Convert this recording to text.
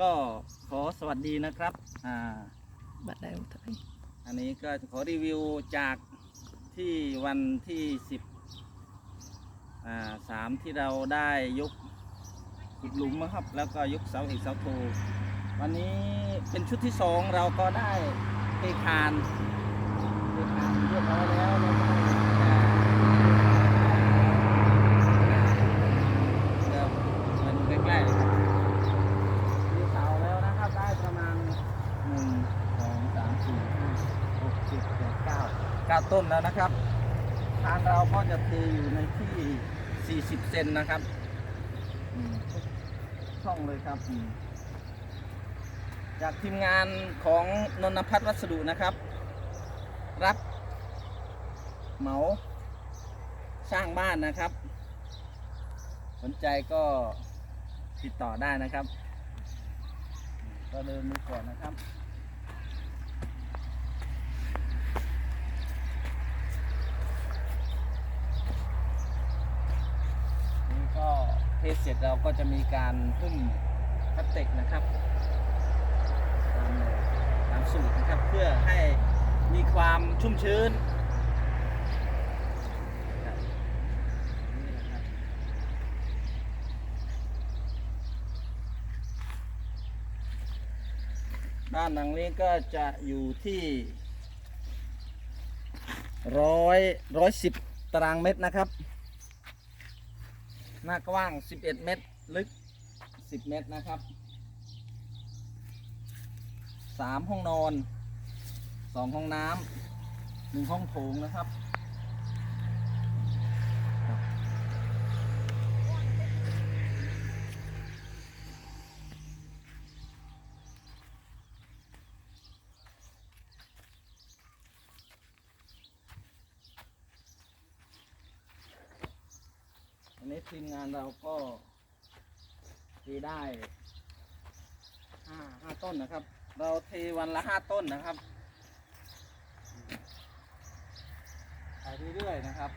ก็ขอสวัสดีนะครับอ่าบัตรได้อุทัยอันนี้ก็ขอรีวิวจากที่วันที่สิบอ่าสามที่เราได้ยกขุดหลุมนะครับ แล้วก็ยกเสาเอกเสาโทวันนี้เป็นชุดที่สองเราก็ได้เทคานเทคานเรียบร้อยแล้วแล้วก็จะเดี๋ยวมาดูใกล้ๆเลยครับมีเสาแล้วนะครับได้ประมาณหนึ่งสองสามสี่ห้าหกเจ็ดแปดเก้าเก้าต้นแล้วนะครับ ทางเราก็จะเทอยู่ในที่ 40 เซนนะครับอืมทุกช่องเลยครับอืมจากทีมงานของนนทพัฒน์วัสดุนะครับ รับเหมาสร้างบ้านนะครับ สนใจก็ติดต่อได้นะครับ ก็เดินดูก่อนนะครับ นี่ก็เท สเสร็จเราก็จะมีการหุ้มพลาสติกนะครับตามตามสูตรนะครับเพื่อให้มีความชุ่มชื้นด้านหลังนี้ก็จะอยู่ที่ร้อยร้อยสิบตารางเมตรนะครับ หน้ากว้าง 11 เมตร ลึก 10 เมตรนะครับสามห้องนอนสองห้องน้ำหนึ่งห้องโถงนะครับ อันนี้ทีมงานเราก็ทีได้ห้าห้าต้นนะครับ เราเทวันละห้าต้นนะครับไปเรื่อยๆนะครับ